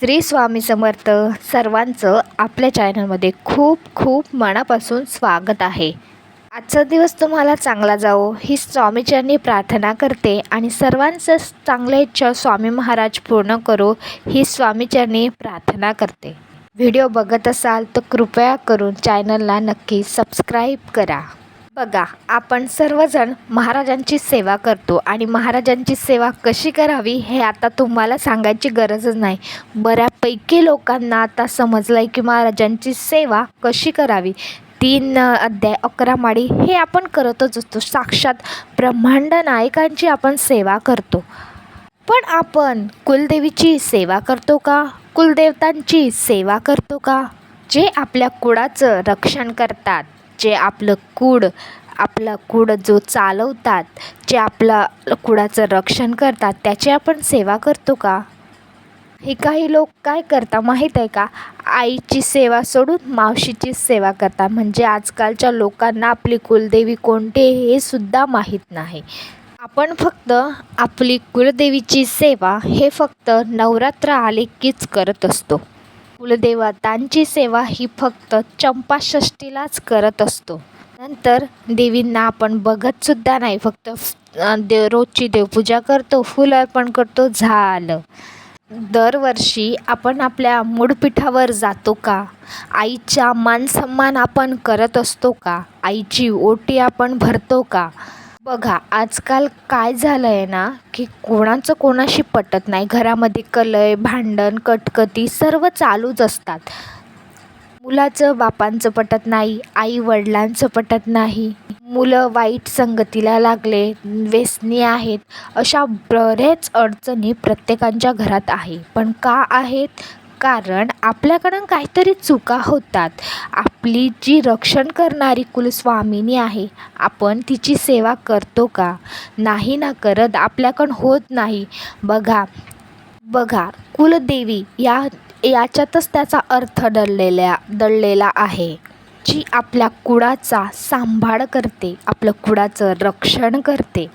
श्री स्वामी समर्थ सर्वांचं आपल्या चॅनलमध्ये खूप खूप मनापासून स्वागत आहे. आजचा दिवस तुम्हाला चांगला जावो ही स्वामीचरणी प्रार्थना करते आणि सर्वांचं चांगल्या इच्छा स्वामी महाराज पूर्ण करो ही स्वामीचरणी प्रार्थना करते. व्हिडिओ बघत असाल तर कृपया करून चॅनलला नक्की सबस्क्राईब करा. बघा आपण सर्वजण महाराजांची सेवा करतो आणि महाराजांची सेवा कशी करावी हे आता तुम्हाला सांगायची गरजच नाही. बऱ्यापैकी लोकांना आता समजलं आहे की महाराजांची सेवा कशी करावी. तीन अध्याय अकरा माळी हे आपण करतच असतो. साक्षात ब्रह्मांड नायकांची आपण सेवा करतो. पण आपण कुलदेवीची सेवा करतो का? कुलदेवतांची सेवा करतो का? जे आपल्या कुळाचं रक्षण करतात. जे आपलं कूड आपला कूड जो चालवतात जे आपला कुडाचं रक्षण करतात त्याची आपण सेवा करतो का? हे काही लोक काय करता माहीत आहे का? आईची सेवा सोडून मावशीची सेवा करतात. म्हणजे आजकालच्या लोकांना आपली कुलदेवी कोणते हे सुद्धा माहीत नाही. आपण फक्त आपली कुलदेवीची सेवा हे फक्त नवरात्र आले कीच करत असतो. कुलदेवतांची सेवा ही फक्त चंपाषष्टीलाच करत असतो. नंतर देवींना आपण बघतसुद्धा नाही फक्त देव रोजची देवपूजा करतो फुल अर्पण करतो झालं. दरवर्षी आपण आपल्या मूळपीठावर जातो का? आईचा मानसन्मान आपण करत असतो का? आईची ओटी आपण भरतो का? बघा आजकाल काय झालं आहे ना की कोणाचं कोणाशी पटत नाही. घरामध्ये कलय भांडण कटकटी सर्व चालूच असतात. मुलाचं बापांचं पटत नाही आई वडिलांचं पटत नाही. मुलं वाईट संगतीला लागले व्यसनी आहेत. अशा बरेच अडचणी प्रत्येकांच्या घरात आहे. पण का आहेत? कारण आपल्याकडून काहीतरी चुका होतात. आपली जी रक्षण करणारी कुलस्वामिनी आहे आपण तिची सेवा करतो का? नाही ना करत आपल्याकडून होत नाही. बघा बघा कुलदेवी या याच्यातच त्याचा अर्थ दडलेल्या दडलेला आहे. जी आपल्या कुळाचा सांभाळ करते आपलं कुळाचं रक्षण करते.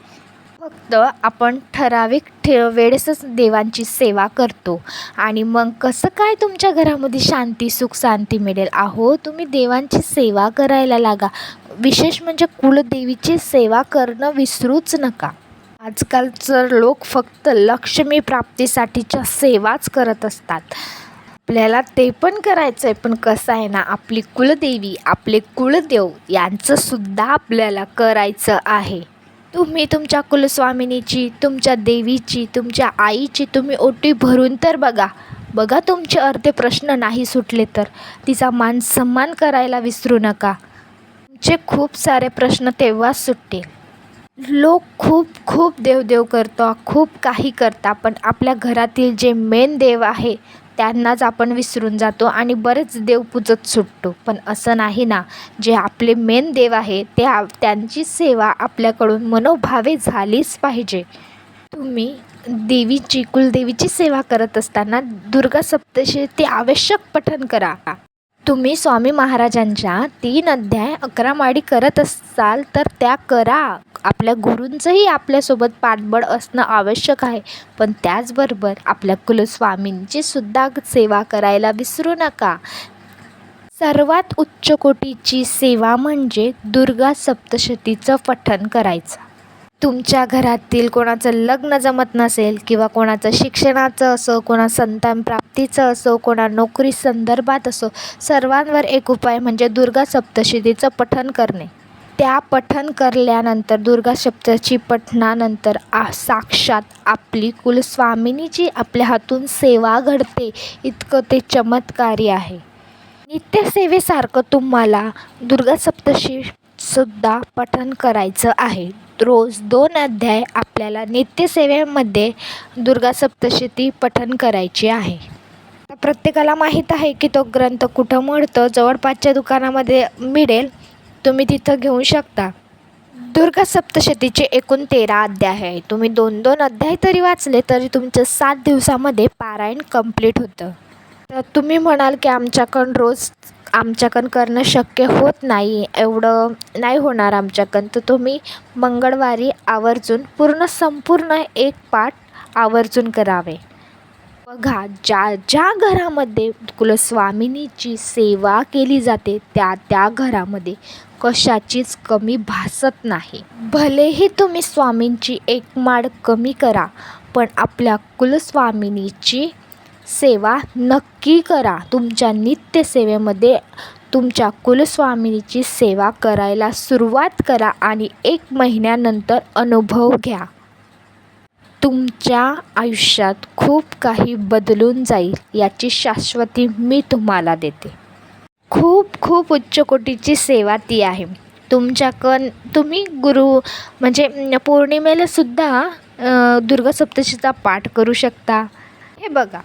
फक्त आपण ठराविक ठे वेळेसच देवांची सेवा करतो. आणि मग कसं काय तुमच्या घरामध्ये शांती सुख शांती मिळेल? अहो तुम्ही देवांची सेवा करायला लागा. विशेष म्हणजे कुलदेवीची सेवा करणं विसरूच नका. आजकालचं लोक फक्त लक्ष्मी प्राप्तीसाठीच्या सेवाच करत असतात. आपल्याला ते पण करायचं आहे पण कसं आहे ना आपली कुलदेवी आपले कुलदेव यांचंसुद्धा आपल्याला करायचं आहे. तुम्ही तुमच्या कुलस्वामिनीची तुमच्या देवीची तुमच्या आईची तुम्ही ओटी भरून तर बघा. बघा तुमचे अर्धे प्रश्न नाही सुटले तर. तिचा मान सन्मान करायला विसरू नका. तुमचे खूप सारे प्रश्न तेव्हाच सुटतील. लोक खूप खूप देवदेव करतो खूप काही करता पण आपल्या घरातील जे मेन देव आहे त्यांनाच आपण विसरून जातो आणि बरेच देव पूजत सुटतो. पण असं नाही ना. जे आपले मेन देव आहे ते त्यांची सेवा आपल्याकडून मनोभावे झालीच पाहिजे. तुम्ही देवीची कुलदेवीची सेवा करत असताना दुर्गा सप्तशी ते आवश्यक पठन करा. तुम्ही स्वामी महाराजांच्या तीन अध्याय अकरा माडी करत असाल तर त्या करा. आपल्या गुरूंचंही आपल्यासोबत पाठबळ असणं आवश्यक आहे. पण त्याचबरोबर आपल्या कुलस्वामींची सुद्धा सेवा करायला विसरू नका. सर्वात उच्च कोटीची सेवा म्हणजे दुर्गा सप्तशतीचं पठण करायचं. तुमच्या घरातील कोणाचं लग्न जमत नसेल किंवा कोणाचं शिक्षणाचं असो कोणा संतान प्राप्तीचं असो कोणा नोकरी संदर्भात असो सर्वांवर एक उपाय म्हणजे दुर्गा सप्तशतीचं पठण करणे. त्या पठण करल्यानंतर दुर्गा सप्तशी पठणानंतर आ साक्षात आपली कुलस्वामिनी जी आपल्या हातून सेवा घडते इतकं ते चमत्कारी आहे. नित्यसेवेसारखं तुम्हाला दुर्गा सप्तशी सुद्धा पठण करायचं आहे. रोज दोन अध्याय आपल्याला नित्यसेवेमध्ये दुर्गा सप्तशती पठण करायची आहे. प्रत्येकाला माहीत आहे की तो ग्रंथ कुठं मिळतं जवळपासच्या दुकानामध्ये मिळेल. तुम्ही तिथं घेऊ शकता. दुर्गा सप्तशतीचे एकूण तेरा अध्याय आहे तुम्ही दोन दोन अध्याय तरी वाचले तरी तुमचं सात दिवसामध्ये पारायण कंप्लीट होतं. तर तुम्ही म्हणाल की आमच्याकडं रोज आमच्याकडं करणं शक्य होत नाही एवढं नाही होणार आमच्याकडं. तर तुम्ही मंगळवारी आवर्जून पूर्ण संपूर्ण एक पाठ आवर्जून करावे. बघा ज्या ज्या घरामध्ये कुलस्वामिनीची सेवा केली जाते त्या त्या घरामध्ये कशाचीच कमी भासत नाही. भलेही तुम्ही स्वामींची एक माड कमी करा पण आपल्या कुलस्वामिनीची सेवा नक्की करा. तुमच्या नित्यसेवेमध्ये तुमच्या कुलस्वामिनीची सेवा करायला सुरुवात करा आणि एक महिन्यानंतर अनुभव घ्या. तुमच्या आयुष्यात खूप काही बदलून जाईल याची शाश्वती मी तुम्हाला देते. खूप उच्च कोटीची सेवा ती आहे. तुमच्याकन तुम्ही गुरु म्हणजे पौर्णिमेलासुद्धा दुर्गा सप्तशीचा पाठ करू शकता. हे बघा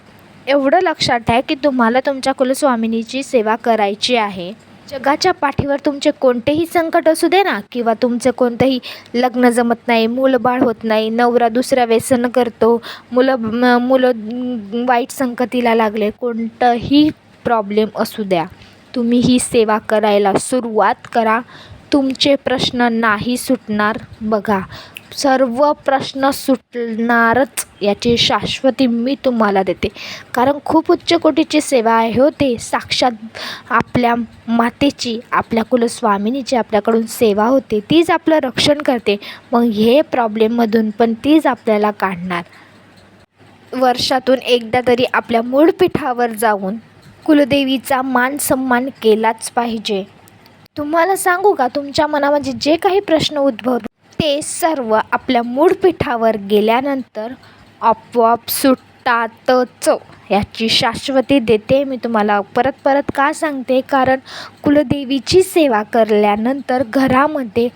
एवढं लक्षात आहे की तुम्हाला तुमच्या कुलस्वामिनीची सेवा करायची आहे. जगाच्या पाठीवर तुमचे कोणतेही संकट असू दे ना किंवा तुमचं कोणतंही लग्न जमत नाही मुलंबाळ होत नाही नवरा दुसऱ्या व्यसन करतो मुलं मुलं वाईट संगतीला लागले कोणतंही प्रॉब्लेम असू द्या. तुम्ही ही सेवा करायला सुरुवात करा. तुमचे प्रश्न नाही सुटणार बघा. सर्व प्रश्न सुटणारच याची शाश्वती मी तुम्हाला देते. कारण खूप उच्च कोटीची सेवा आहे हो ते. साक्षात आपल्या मातेची आपल्या कुलस्वामिनीची आपल्याकडून सेवा होते. तीच आपलं रक्षण करते. मग हे प्रॉब्लेममधून पण तीच आपल्याला काढणार. वर्षातून एकदा तरी आपल्या मूळ पीठावर जाऊन कुलदेवीचा मान सन्मान केलाच पाहिजे. तुम्हाला सांगू का तुमच्या मनामध्ये जे काही प्रश्न उद्भवतो ते सर्व आपल्या मूळपीठावर गेल्यानंतर आपोआप सुटतातच. याची शाश्वती देते मी तुम्हाला. परत परत का सांगते? कारण कुलदेवीची सेवा करल्यानंतर घरामध्ये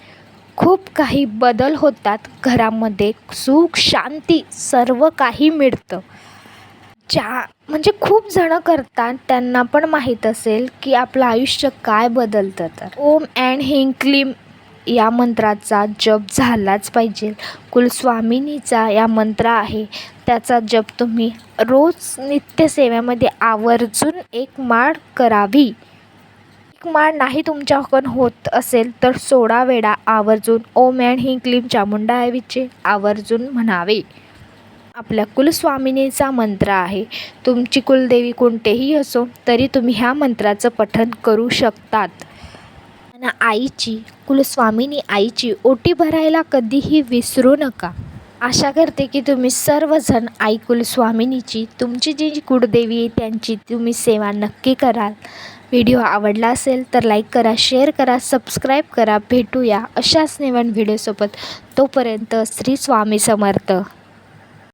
खूप काही बदल होतात. घरामध्ये सुख शांती सर्व काही मिळतं. ज्या म्हणजे खूप जणं करतात त्यांना पण माहीत असेल की आपलं आयुष्य काय बदलतं तर. ओम अँड हिंग क्लीम या मंत्राचा जप झालाच पाहिजे. कुलस्वामिनीचा या मंत्र आहे. त्याचा जप तुम्ही रोज नित्यसेवेमध्ये आवर्जून एक माळ करावी. एक माळ नाही तुमच्याकडून होत असेल तर सोळा वेळा आवर्जून ओम अँड हिंग क्लीम चामुंडाऐवजी आवर्जून म्हणावे. आपल्या कुलस्वामिनीचा मंत्र आहे. तुमची कुलदेवी कोणतेही असो तरी तुम्ही ह्या मंत्राचं पठन करू शकतात. आईची कुलस्वामिनी आईची ओटी भरायला कधीही विसरू नका. आशा करते की तुम्ही सर्वजण आई कुलस्वामिनीची तुमची जी कुलदेवी कुळदेवी आहे त्यांची तुम्ही सेवा नक्की कराल. व्हिडिओ आवडला असेल तर लाईक करा शेअर करा सबस्क्राईब करा. भेटूया अशाच नवीन व्हिडिओसोबत. तोपर्यंत श्री स्वामी समर्थ.